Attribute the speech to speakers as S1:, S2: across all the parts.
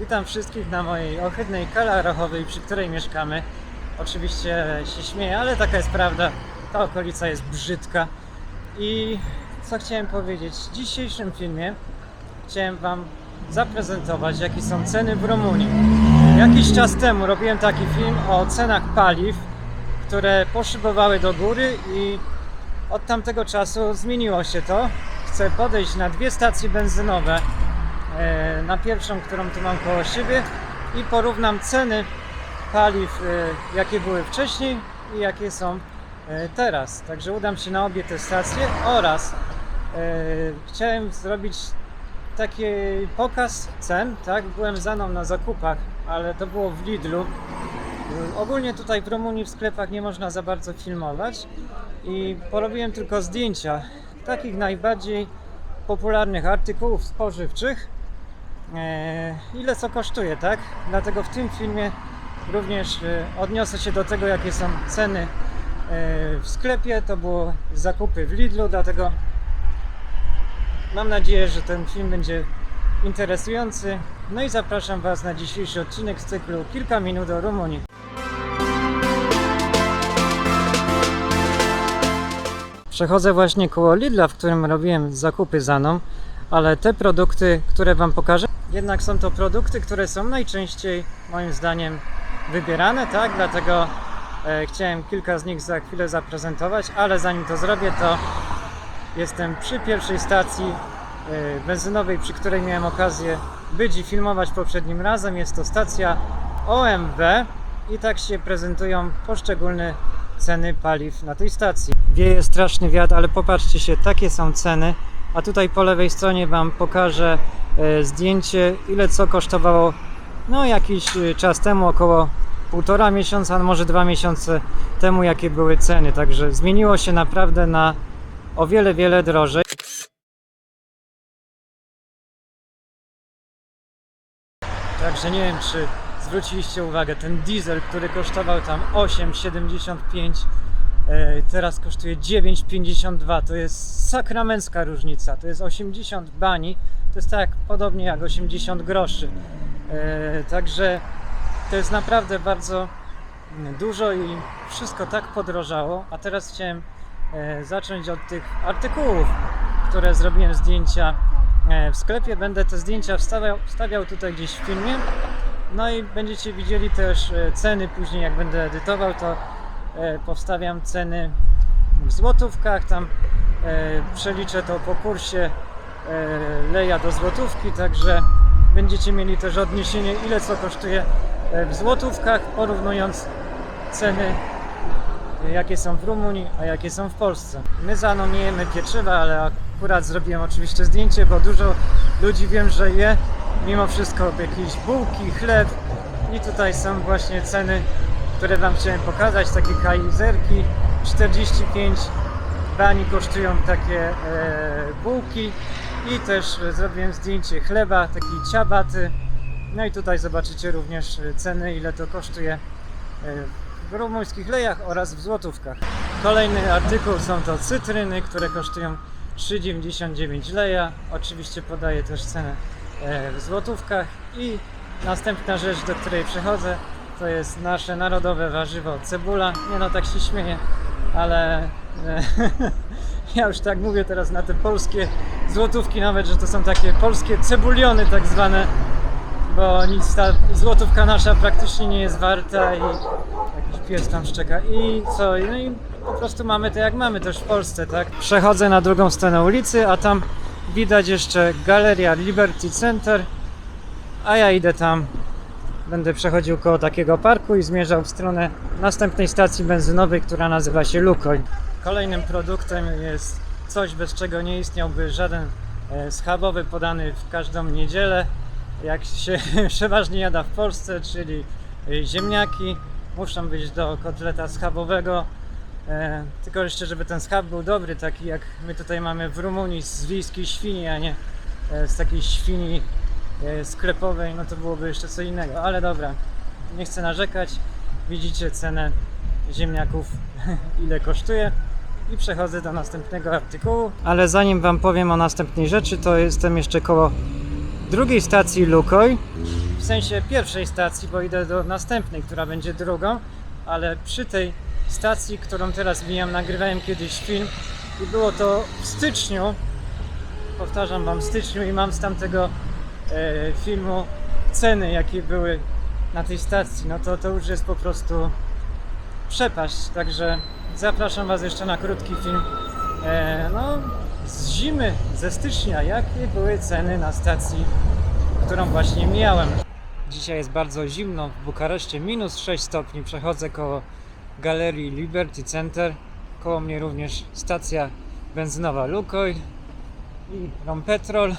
S1: Witam wszystkich na mojej ohydnej kale rachowej, przy której mieszkamy. Oczywiście się śmieję, ale taka jest prawda. Ta okolica jest brzydka. I co chciałem powiedzieć? W dzisiejszym filmie chciałem Wam zaprezentować, jakie są ceny w Rumunii. Jakiś czas temu robiłem taki film o cenach paliw, które poszybowały do góry i od tamtego czasu zmieniło się to. Chcę podejść na dwie stacje benzynowe. E, Na pierwszą, którą tu mam koło siebie i porównam ceny paliw, e, jakie były wcześniej i jakie są e, teraz. Także udam się na obie te stacje oraz chciałem zrobić taki pokaz cen, tak? Byłem za mną na zakupach, ale to było w Lidlu. Ogólnie tutaj w Rumunii w sklepach nie można za bardzo filmować i porobiłem tylko zdjęcia takich najbardziej popularnych artykułów spożywczych. E, ile co kosztuje, tak? Dlatego w tym filmie również e, odniosę się do tego, jakie są ceny e, w sklepie. To było zakupy w Lidlu, dlatego mam nadzieję, że ten film będzie interesujący. No i zapraszam Was na dzisiejszy odcinek z cyklu Kilka minut o Rumunii. Przechodzę właśnie koło Lidla, w którym robiłem zakupy za mną, ale te produkty, które Wam pokażę, jednak są to produkty, które są najczęściej moim zdaniem wybierane, tak? Dlatego e, chciałem kilka z nich za chwilę zaprezentować, ale zanim to zrobię, to jestem przy pierwszej stacji e, benzynowej, przy której miałem okazję być i filmować poprzednim razem. Jest to stacja OMW i tak się prezentują poszczególne ceny paliw na tej stacji. Wieje straszny wiatr, ale popatrzcie się, takie są ceny. A tutaj po lewej stronie Wam pokażę e, zdjęcie, ile co kosztowało no jakiś e, czas temu, około półtora miesiąca, może dwa miesiące temu, jakie były ceny. Także zmieniło się naprawdę na o wiele, wiele drożej. Także nie wiem, czy zwróciliście uwagę, ten diesel, który kosztował tam 8,75, e, teraz kosztuje 9,52. To jest sakramencka różnica. To jest 80 bani. To jest tak podobnie jak 80 groszy. E, Także to jest naprawdę bardzo dużo i wszystko tak podrożało. A teraz chciałem e, zacząć od tych artykułów, które zrobiłem zdjęcia e, w sklepie. Będę te zdjęcia wstawiał, wstawiał tutaj gdzieś w filmie. No i będziecie widzieli też e, ceny później, jak będę edytował, to e, powstawiam ceny w złotówkach. Tam e, przeliczę to po kursie e, leja do złotówki, także będziecie mieli też odniesienie, ile co kosztuje e, w złotówkach, porównując ceny jakie są w Rumunii, a jakie są w Polsce. My za mną nie jemy pieczywa, ale akurat zrobiłem oczywiście zdjęcie, bo dużo ludzi wiem, że je mimo wszystko jakieś bułki, chleb i tutaj są właśnie ceny, które Wam chciałem pokazać, takie kajzerki 45 bani kosztują takie e, bułki i też e, zrobiłem zdjęcie chleba, takiej ciabaty no i tutaj zobaczycie również e, ceny, ile to kosztuje e, w rumuńskich lejach oraz w złotówkach. Kolejny artykuł są to cytryny, które kosztują 3,99 leja. Oczywiście podaję też cenę w złotówkach. I następna rzecz, do której przechodzę, to jest nasze narodowe warzywo cebula. Nie no, tak się śmieję, ale e, ja już tak mówię teraz na te polskie złotówki nawet, że to są takie polskie cebuliony tak zwane bo nic ta złotówka nasza praktycznie nie jest warta i jakiś pies tam szczeka i co, no i po prostu mamy to jak mamy też w Polsce, tak? Przechodzę na drugą stronę ulicy, a tam widać jeszcze galeria Liberty Center, a ja idę tam, będę przechodził koło takiego parku i zmierzał w stronę następnej stacji benzynowej, która nazywa się Lukoil. Kolejnym produktem jest coś, bez czego nie istniałby żaden e, schabowy podany w każdą niedzielę, jak się przeważnie jada w Polsce, czyli e, ziemniaki. Muszą być do kotleta schabowego. E, tylko jeszcze, żeby ten schab był dobry, taki jak my tutaj mamy w Rumunii z wiejskiej świni, a nie z takiej świni sklepowej, no to byłoby jeszcze co innego. Ale dobra, nie chcę narzekać. Widzicie cenę ziemniaków, ile kosztuje. I przechodzę do następnego artykułu. Ale zanim Wam powiem o następnej rzeczy, to jestem jeszcze koło drugiej stacji Lukoj. w sensie pierwszej stacji, bo idę do następnej, która będzie drugą, ale przy tej stacji, którą teraz mijam, nagrywałem kiedyś film i było to w styczniu, powtarzam wam, w styczniu i mam z tamtego e, filmu ceny, jakie były na tej stacji, no to to już jest po prostu przepaść, także zapraszam was jeszcze na krótki film, e, no z zimy, ze stycznia, jakie były ceny na stacji, którą właśnie mijałem. Dzisiaj jest bardzo zimno w Bukareszcie, minus 6 stopni, przechodzę koło galerii Liberty Center, koło mnie również stacja benzynowa Lukoil i Rompetrol.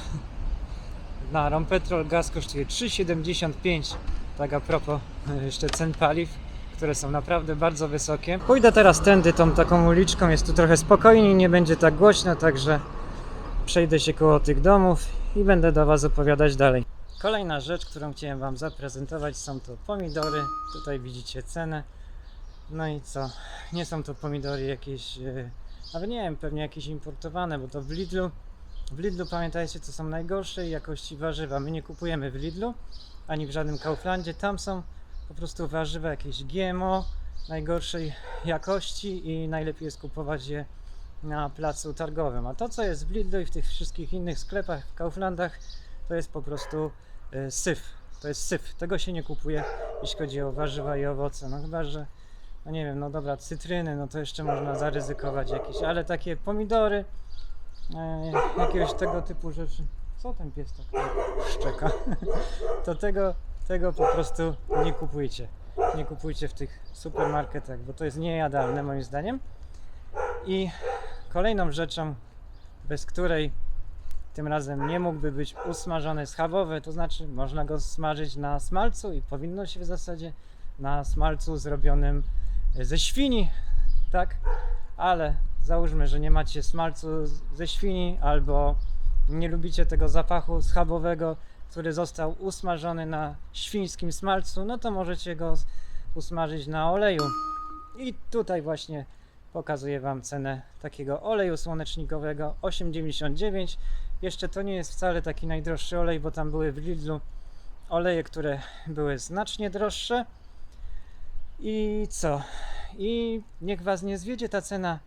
S1: Na Rompetrol gaz kosztuje 3,75. Tak a propos e, jeszcze cen paliw, które są naprawdę bardzo wysokie. Pójdę teraz tędy tą taką uliczką, jest tu trochę spokojniej, nie będzie tak głośno, także przejdę się koło tych domów i będę do Was opowiadać dalej. Kolejna rzecz, którą chciałem Wam zaprezentować są to pomidory. Tutaj widzicie cenę. No i co? Nie są to pomidory jakieś, e, nawet nie wiem, pewnie jakieś importowane, bo to w Lidlu. W Lidlu pamiętajcie, to są najgorszej jakości warzywa. My nie kupujemy w Lidlu ani w żadnym Kauflandzie. Tam są po prostu warzywa jakieś GMO najgorszej jakości i najlepiej jest kupować je na placu targowym. A to, co jest w Lidlu i w tych wszystkich innych sklepach, w Kauflandach, to jest po prostu e, syf. To jest syf. Tego się nie kupuje, jeśli chodzi o warzywa i owoce. No chyba, że no nie wiem, no dobra, cytryny, no to jeszcze można zaryzykować jakieś, ale takie pomidory, e, jakiegoś tego typu rzeczy. Co ten pies tak szczeka? to tego, tego po prostu nie kupujcie. Nie kupujcie w tych supermarketach, bo to jest niejadalne moim zdaniem. I kolejną rzeczą, bez której tym razem nie mógłby być usmażony schabowy, to znaczy można go smażyć na smalcu i powinno się w zasadzie na smalcu zrobionym ze świni, tak? Ale załóżmy, że nie macie smalcu ze świni albo nie lubicie tego zapachu schabowego, który został usmażony na świńskim smalcu, no to możecie go usmażyć na oleju. I tutaj właśnie pokazuję Wam cenę takiego oleju słonecznikowego 8,99. Jeszcze to nie jest wcale taki najdroższy olej, bo tam były w Lidlu oleje, które były znacznie droższe. I co? I niech Was nie zwiedzie ta cena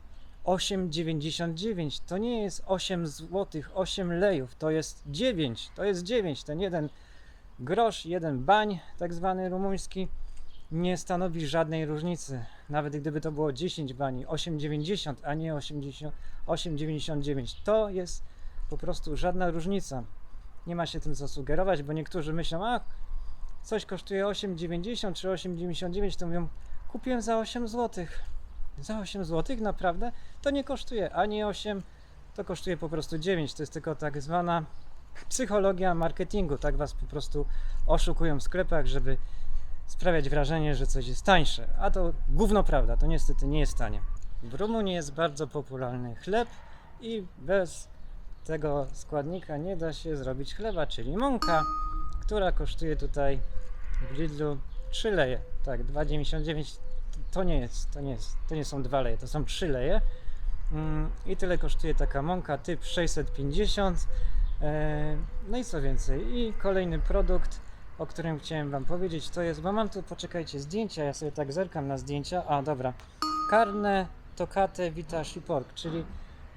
S1: 8,99. To nie jest 8 zł, 8 lejów, to jest 9. To jest 9. Ten jeden grosz, jeden bań, tak zwany rumuński, nie stanowi żadnej różnicy. Nawet gdyby to było 10 bani, 8,90, a nie 80 8,99. To jest po prostu żadna różnica. Nie ma się tym co sugerować, bo niektórzy myślą, a coś kosztuje 8,90 czy 8,99, to mówią, kupiłem za 8 zł. Za 8 zł naprawdę? To nie kosztuje ani 8, to kosztuje po prostu 9. To jest tylko tak zwana psychologia marketingu. Tak was po prostu oszukują w sklepach, żeby sprawiać wrażenie, że coś jest tańsze. A to gówno prawda, to niestety nie jest tanie. W Rumunii jest bardzo popularny chleb i bez tego składnika nie da się zrobić chleba, czyli mąka, która kosztuje tutaj w Lidlu 3 leje. Tak, 2,99 to nie jest, to nie jest, to nie są dwa leje, to są trzy leje. Mm, I tyle kosztuje taka mąka typ 650. E, No i co więcej, i kolejny produkt, o którym chciałem Wam powiedzieć, to jest, bo mam tu, poczekajcie, zdjęcia, ja sobie tak zerkam na zdjęcia. A, dobra. Carne tocate vita pork, czyli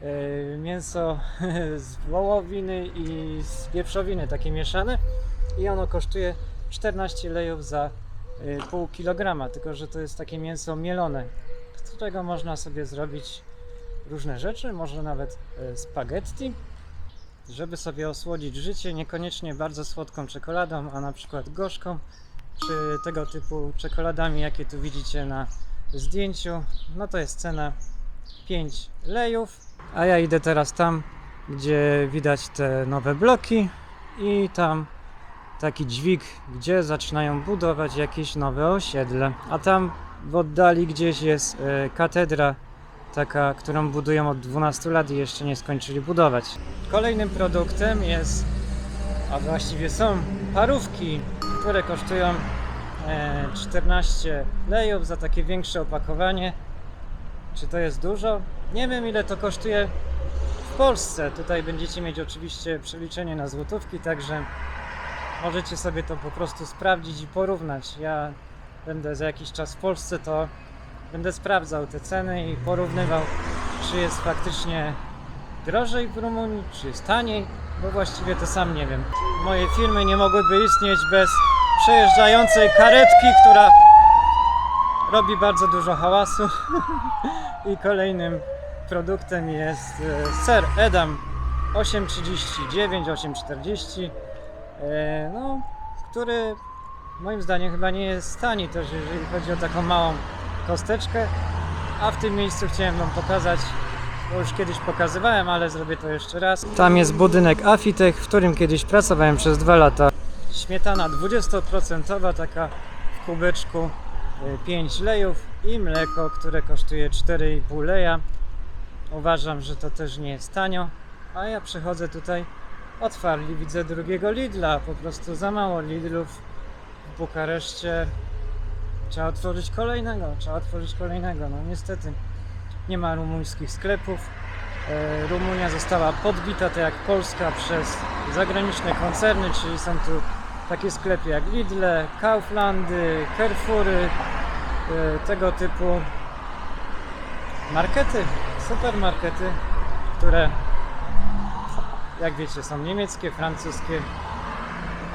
S1: e, mięso z wołowiny i z wieprzowiny, takie mieszane. I ono kosztuje 14 lejów za pół kilograma, tylko że to jest takie mięso mielone, z którego można sobie zrobić różne rzeczy, może nawet y, spaghetti, żeby sobie osłodzić życie, niekoniecznie bardzo słodką czekoladą, a na przykład gorzką, czy tego typu czekoladami, jakie tu widzicie na zdjęciu. No to jest cena 5 lejów, a ja idę teraz tam, gdzie widać te nowe bloki i tam taki dźwig, gdzie zaczynają budować jakieś nowe osiedle. A tam w oddali gdzieś jest e, katedra, taka, którą budują od 12 lat i jeszcze nie skończyli budować. Kolejnym produktem jest, a właściwie są parówki, które kosztują e, 14 lejów za takie większe opakowanie. Czy to jest dużo? Nie wiem ile to kosztuje w Polsce. Tutaj będziecie mieć oczywiście przeliczenie na złotówki, także możecie sobie to po prostu sprawdzić i porównać. Ja będę za jakiś czas w Polsce, to będę sprawdzał te ceny i porównywał, czy jest faktycznie drożej w Rumunii, czy jest taniej, bo właściwie to sam nie wiem. Moje firmy nie mogłyby istnieć bez przejeżdżającej karetki, która robi bardzo dużo hałasu. I kolejnym produktem jest e, ser Edam 8,39, 8,40, e, no, który moim zdaniem chyba nie jest tani też, jeżeli chodzi o taką małą kosteczkę. A w tym miejscu chciałem Wam pokazać, bo już kiedyś pokazywałem, ale zrobię to jeszcze raz. Tam jest budynek Afitech, w którym kiedyś pracowałem przez dwa lata. Śmietana 20% taka w kubeczku, 5 lejów i mleko, które kosztuje 4,5 leja. Uważam, że to też nie jest tanio, a ja przychodzę tutaj otwarli, widzę drugiego Lidla, po prostu za mało Lidlów w Bukareszcie. Trzeba otworzyć kolejnego, trzeba otworzyć kolejnego. No niestety nie ma rumuńskich sklepów. E, Rumunia została podbita, tak jak Polska, przez zagraniczne koncerny, czyli są tu takie sklepy jak Lidle, Kauflandy, Carrefoury, e, tego typu markety, supermarkety, które jak wiecie są niemieckie, francuskie,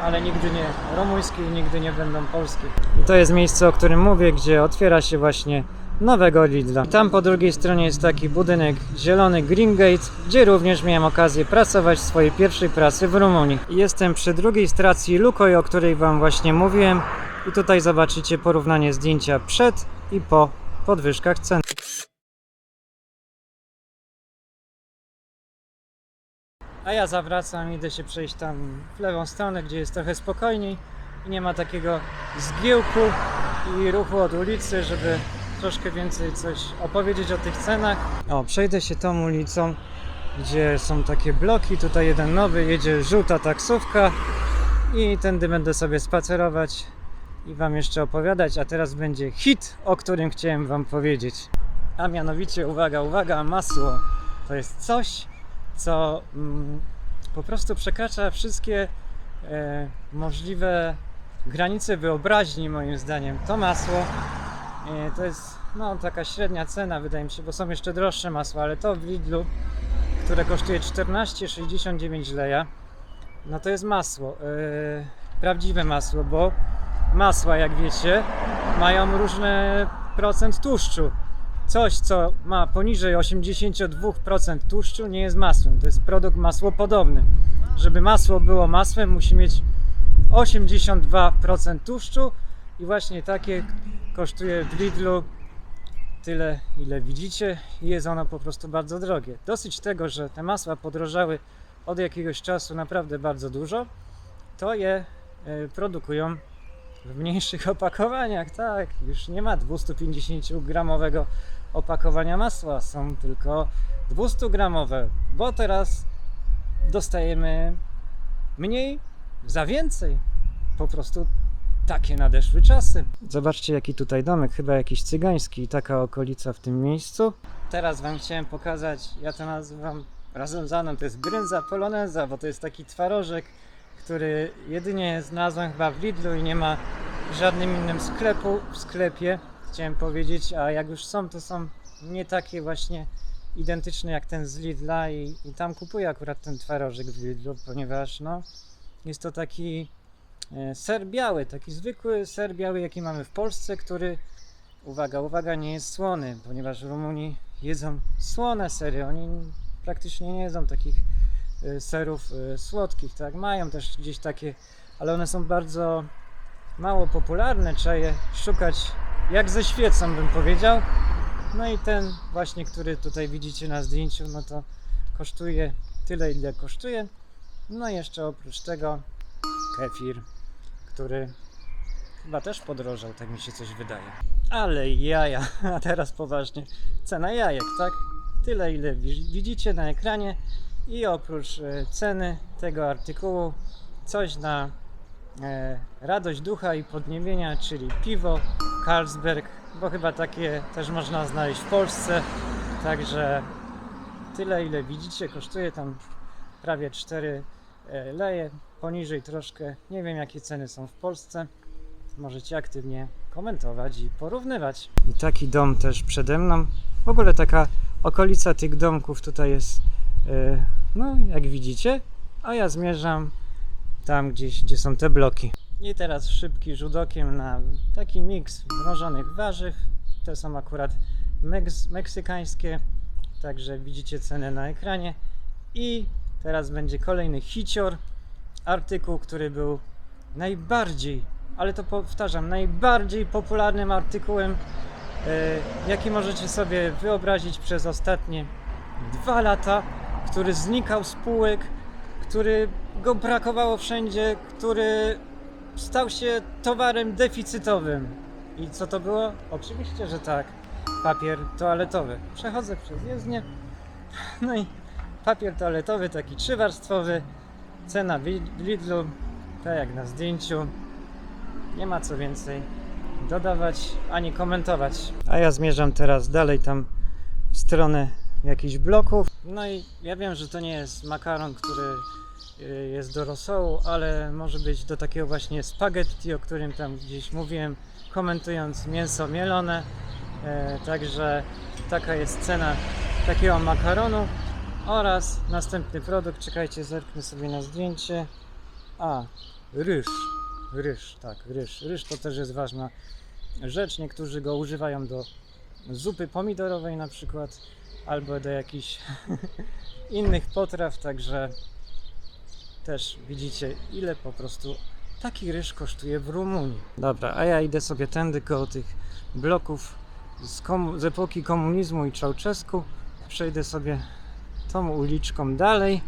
S1: ale nigdy nie rumuńskie i nigdy nie będą polskie. I to jest miejsce, o którym mówię, gdzie otwiera się właśnie nowego Lidla. Tam po drugiej stronie jest taki budynek zielony Green Gate, gdzie również miałem okazję pracować w swojej pierwszej pracy w Rumunii. Jestem przy drugiej stacji Lukoj, o której Wam właśnie mówiłem. I tutaj zobaczycie porównanie zdjęcia przed i po podwyżkach cen. A ja zawracam, idę się przejść tam w lewą stronę, gdzie jest trochę spokojniej i nie ma takiego zgiełku i ruchu od ulicy, żeby troszkę więcej coś opowiedzieć o tych cenach. O, przejdę się tą ulicą, gdzie są takie bloki. Tutaj jeden nowy, jedzie żółta taksówka i tędy będę sobie spacerować i Wam jeszcze opowiadać. A teraz będzie hit, o którym chciałem Wam powiedzieć. A mianowicie, uwaga, uwaga, masło. To jest coś, co mm, po prostu przekracza wszystkie e, możliwe granice wyobraźni, moim zdaniem. To masło e, to jest no, taka średnia cena, wydaje mi się, bo są jeszcze droższe masła, ale to w Lidlu, które kosztuje 14,69 leja, no to jest masło. e, prawdziwe masło, bo masła, jak wiecie, mają różny procent tłuszczu. Coś, co ma poniżej 82% tłuszczu, nie jest masłem. To jest produkt masłopodobny. Żeby masło było masłem, musi mieć 82% tłuszczu i właśnie takie kosztuje w Lidlu tyle, ile widzicie i jest ono po prostu bardzo drogie. Dosyć tego, że te masła podrożały od jakiegoś czasu naprawdę bardzo dużo, to je e, produkują w mniejszych opakowaniach, tak. Już nie ma 250 gramowego opakowania masła, są tylko 200 gramowe, bo teraz dostajemy mniej za więcej. Po prostu takie nadeszły czasy. Zobaczcie jaki tutaj domek, chyba jakiś cygański, taka okolica w tym miejscu. Teraz wam chciałem pokazać, ja to nazywam razem z Aną, to jest brynza poloneza, bo to jest taki twarożek, który jedynie znalazłem chyba w Lidlu i nie ma w żadnym innym sklepu, w sklepie, chciałem powiedzieć, a jak już są, to są nie takie właśnie identyczne jak ten z Lidla i, i tam kupuję akurat ten twarożek w Lidlu, ponieważ no, jest to taki e, ser biały, taki zwykły ser biały, jaki mamy w Polsce, który, uwaga, uwaga, nie jest słony, ponieważ Rumuni jedzą słone sery, oni praktycznie nie jedzą takich e, serów e, słodkich, tak, mają też gdzieś takie, ale one są bardzo mało popularne, trzeba je szukać jak ze świecą bym powiedział. No i ten właśnie, który tutaj widzicie na zdjęciu, no to kosztuje tyle ile kosztuje. No i jeszcze oprócz tego kefir, który chyba też podrożał, tak mi się coś wydaje. Ale jaja, a teraz poważnie. Cena jajek, tak? Tyle ile wi- widzicie na ekranie i oprócz e, ceny tego artykułu coś na e, radość ducha i podniebienia, czyli piwo Carlsberg, bo chyba takie też można znaleźć w Polsce. Także tyle ile widzicie, kosztuje tam prawie 4 e, leje. poniżej troszkę. Nie wiem jakie ceny są w Polsce. Możecie aktywnie komentować i porównywać. I taki dom też przede mną. W ogóle taka okolica tych domków tutaj jest, e, no jak widzicie, a ja zmierzam tam gdzieś, gdzie są te bloki. I teraz szybki rzut okiem na taki miks mrożonych warzyw. Te są akurat meks- meksykańskie, także widzicie cenę na ekranie. I teraz będzie kolejny hicior, artykuł, który był najbardziej, ale to powtarzam, najbardziej popularnym artykułem, e, jaki możecie sobie wyobrazić przez ostatnie dwa lata, który znikał z półek, który go brakowało wszędzie, który stał się towarem deficytowym. I co to było? Oczywiście, że tak. Papier toaletowy. Przechodzę przez jezdnię. No i papier toaletowy, taki trzywarstwowy. Cena w Lidlu, tak jak na zdjęciu. Nie ma co więcej dodawać ani komentować. A ja zmierzam teraz dalej tam w stronę jakichś bloków. No i ja wiem, że to nie jest makaron, który y, jest do rosołu, ale może być do takiego właśnie spaghetti, o którym tam gdzieś mówiłem, komentując mięso mielone. E, Także taka jest cena takiego makaronu oraz następny produkt. Czekajcie, zerknę sobie na zdjęcie. A, ryż. Ryż, tak, ryż. Ryż to też jest ważna rzecz. Niektórzy go używają do zupy pomidorowej na przykład, albo do jakichś innych potraw, także też widzicie ile po prostu taki ryż kosztuje w Rumunii. Dobra, a ja idę sobie tędy koło tych bloków z, z epoki komunizmu i Czałczesku. Przejdę sobie tą uliczką dalej.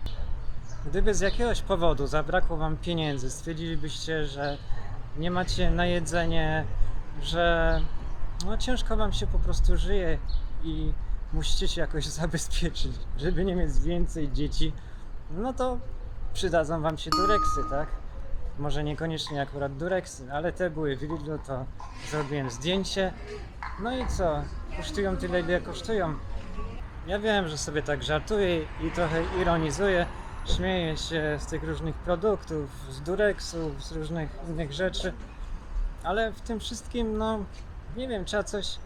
S1: Gdyby z jakiegoś powodu zabrakło Wam pieniędzy, stwierdzilibyście, że nie macie na jedzenie, że no, ciężko Wam się po prostu żyje i musicie się jakoś zabezpieczyć, żeby nie mieć więcej dzieci, no to przydadzą Wam się dureksy, tak? Może niekoniecznie akurat dureksy, ale te były w Lidlu, to zrobiłem zdjęcie. No i co? Kosztują tyle, ile kosztują. Ja wiem, że sobie tak żartuję i trochę ironizuję. Śmieję się z tych różnych produktów, z dureksów, z różnych innych rzeczy. Ale w tym wszystkim, no, nie wiem, trzeba coś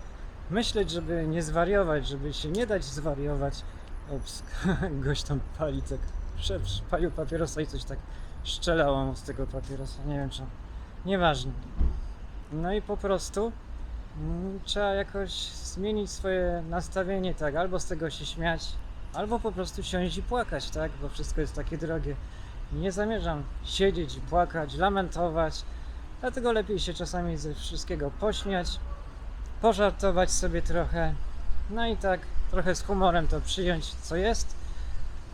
S1: myśleć, żeby nie zwariować, żeby się nie dać zwariować. Ups, gość tam pali tak, palił papierosa i coś tak szczelało mu z tego papierosa, nie wiem czy... Nieważne. No i po prostu mm, trzeba jakoś zmienić swoje nastawienie, tak, albo z tego się śmiać, albo po prostu siąść i płakać, tak, bo wszystko jest takie drogie. Nie zamierzam siedzieć płakać, lamentować, dlatego lepiej się czasami ze wszystkiego pośmiać, pożartować sobie trochę, no i tak trochę z humorem to przyjąć, co jest,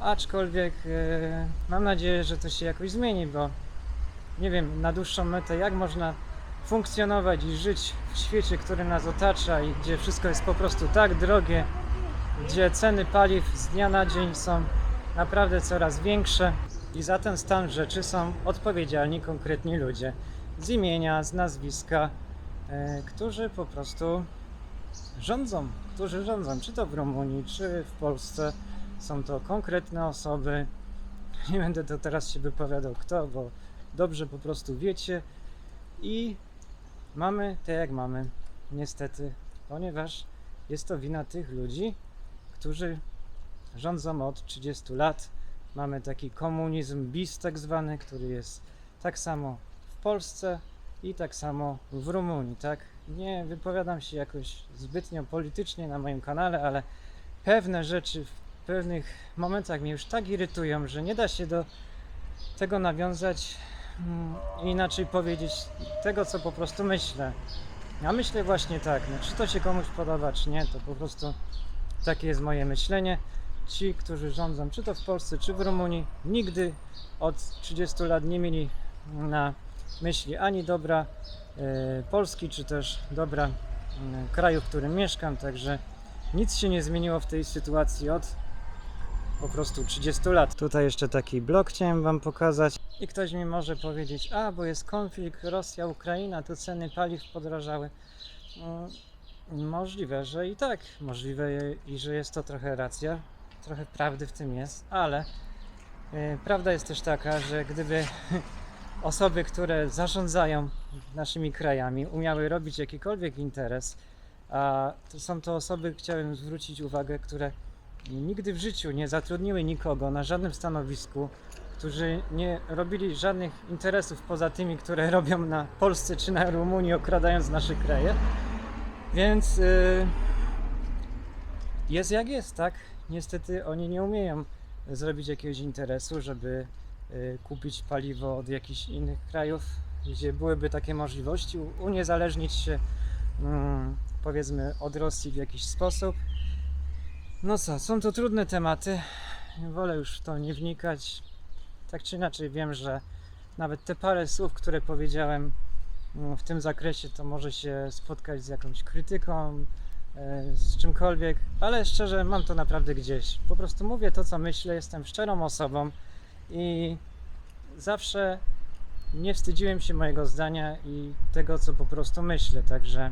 S1: aczkolwiek e, mam nadzieję, że to się jakoś zmieni, bo nie wiem, na dłuższą metę, jak można funkcjonować i żyć w świecie, który nas otacza i gdzie wszystko jest po prostu tak drogie, gdzie ceny paliw z dnia na dzień są naprawdę coraz większe i za ten stan rzeczy są odpowiedzialni konkretni ludzie. Z imienia, z nazwiska, którzy po prostu rządzą, którzy rządzą, czy to w Rumunii, czy w Polsce. Są to konkretne osoby. Nie będę to teraz się wypowiadał kto, bo dobrze po prostu wiecie. I mamy te jak mamy, niestety, ponieważ jest to wina tych ludzi, którzy rządzą od 30 lat. Mamy taki komunizm bis tak zwany, który jest tak samo w Polsce i tak samo w Rumunii, tak? Nie wypowiadam się jakoś zbytnio politycznie na moim kanale, ale pewne rzeczy w pewnych momentach mnie już tak irytują, że nie da się do tego nawiązać mm, i inaczej powiedzieć tego, co po prostu myślę. Ja myślę właśnie tak, no, czy to się komuś podoba, czy nie, to po prostu takie jest moje myślenie. Ci, którzy rządzą, czy to w Polsce, czy w Rumunii, nigdy od 30 lat nie mieli na myśli ani dobra e, Polski, czy też dobra kraju, w którym mieszkam, także nic się nie zmieniło w tej sytuacji od po prostu 30 lat. Tutaj jeszcze taki blok chciałem Wam pokazać. I ktoś mi może powiedzieć, a bo jest konflikt Rosja-Ukraina, to ceny paliw podrożały. Mm, Możliwe, że i tak. Możliwe i że jest to trochę racja. Trochę prawdy w tym jest, ale E, Prawda jest też taka, że gdyby osoby, które zarządzają naszymi krajami, umiały robić jakikolwiek interes, a to są to osoby, chciałem zwrócić uwagę, które nigdy w życiu nie zatrudniły nikogo na żadnym stanowisku, którzy nie robili żadnych interesów poza tymi, które robią na Polsce czy na Rumunii, okradając nasze kraje. Więc y, jest jak jest, tak? Niestety oni nie umieją zrobić jakiegoś interesu, żeby kupić paliwo od jakichś innych krajów, gdzie byłyby takie możliwości, uniezależnić się mm, powiedzmy od Rosji w jakiś sposób. No co, są to trudne tematy. Wolę już w to nie wnikać. Tak czy inaczej wiem, że nawet te parę słów, które powiedziałem mm, w tym zakresie, to może się spotkać z jakąś krytyką, e, z czymkolwiek, ale szczerze mam to naprawdę gdzieś. Po prostu mówię to, co myślę, jestem szczerą osobą i zawsze nie wstydziłem się mojego zdania i tego, co po prostu myślę, także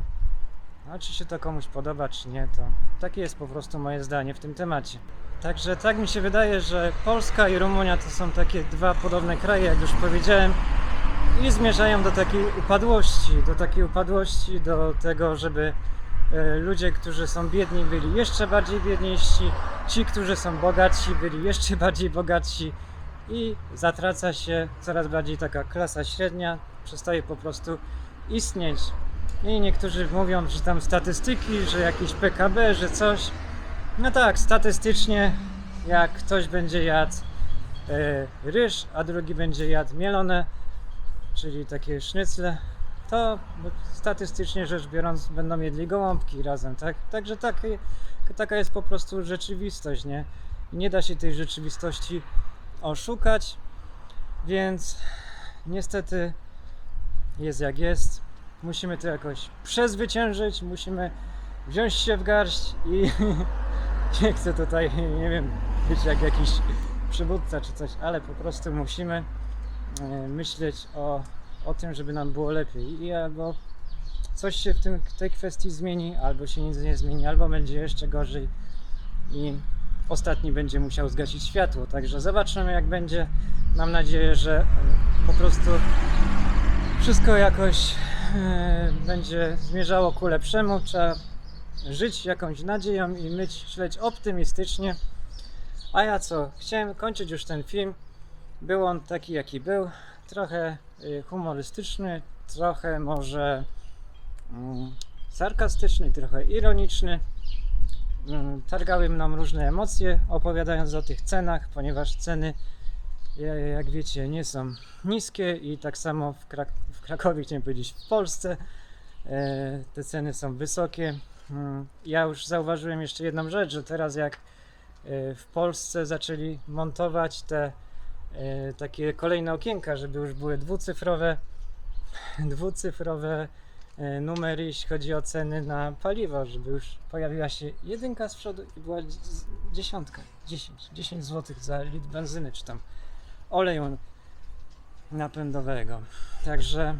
S1: a czy się to komuś podoba, czy nie, to takie jest po prostu moje zdanie w tym temacie. Także tak mi się wydaje, że Polska i Rumunia to są takie dwa podobne kraje, jak już powiedziałem, i zmierzają do takiej upadłości, do takiej upadłości, do tego, żeby e, ludzie, którzy są biedni, byli jeszcze bardziej biedniejsi, ci, którzy są bogatsi, byli jeszcze bardziej bogatsi i zatraca się coraz bardziej taka klasa średnia, przestaje po prostu istnieć. I niektórzy mówią, że tam statystyki, że jakieś PKB, że coś. No tak, statystycznie, jak ktoś będzie jadł e, ryż, a drugi będzie jadł mielone, czyli takie sznycle, to statystycznie rzecz biorąc będą jedli gołąbki razem, tak? Także taki, taka jest po prostu rzeczywistość, nie? I nie da się tej rzeczywistości oszukać, więc niestety jest jak jest. Musimy to jakoś przezwyciężyć, musimy wziąć się w garść i nie chcę tutaj, nie wiem, być jak jakiś przywódca czy coś, ale po prostu musimy e, myśleć o, o tym, żeby nam było lepiej i albo coś się w tym, tej kwestii zmieni, albo się nic nie zmieni, albo będzie jeszcze gorzej i ostatni będzie musiał zgasić światło. Także zobaczymy jak będzie. Mam nadzieję, że e, po prostu wszystko jakoś e, będzie zmierzało ku lepszemu. Trzeba żyć jakąś nadzieją i myśleć optymistycznie. A ja co? Chciałem kończyć już ten film. Był on taki, jaki był. Trochę y, humorystyczny, trochę może mm, sarkastyczny, trochę ironiczny. Mm, Targały mną różne emocje, opowiadając o tych cenach, ponieważ ceny, ja- jak wiecie, nie są niskie i tak samo w, Krak- w Krakowie, chciałem powiedzieć, w Polsce e, te ceny są wysokie. Mm, Ja już zauważyłem jeszcze jedną rzecz, że teraz jak e, w Polsce zaczęli montować te e, takie kolejne okienka, żeby już były dwucyfrowe, dwucyfrowe e, numery, jeśli chodzi o ceny na paliwo, żeby już pojawiła się jedynka z przodu i była dziesiątka, 10, 10 zł za litr benzyny, czy tam oleju napędowego. Także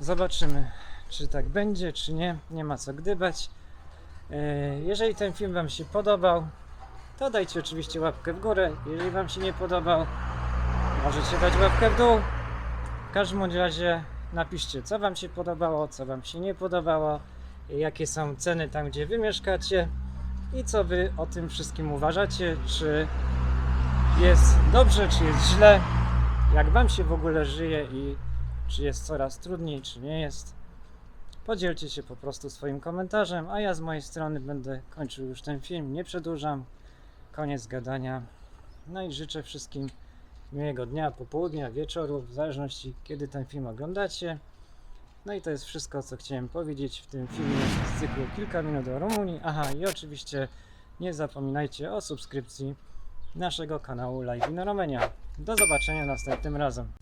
S1: zobaczymy, czy tak będzie, czy nie. Nie ma co gdybać. E, Jeżeli ten film Wam się podobał, to dajcie oczywiście łapkę w górę. Jeżeli Wam się nie podobał, możecie dać łapkę w dół. W każdym razie napiszcie, co Wam się podobało, co Wam się nie podobało, jakie są ceny tam, gdzie Wy mieszkacie i co Wy o tym wszystkim uważacie, czy jest dobrze, czy jest źle, jak Wam się w ogóle żyje i czy jest coraz trudniej, czy nie jest. Podzielcie się po prostu swoim komentarzem, a ja z mojej strony będę kończył już ten film. Nie przedłużam. Koniec gadania. No i życzę wszystkim miłego dnia, popołudnia, wieczoru, w zależności kiedy ten film oglądacie. No i to jest wszystko, co chciałem powiedzieć w tym filmie z cyklu Kilka minut o Rumunii. Aha, i oczywiście nie zapominajcie o subskrypcji naszego kanału Live in Romania. Do zobaczenia następnym razem.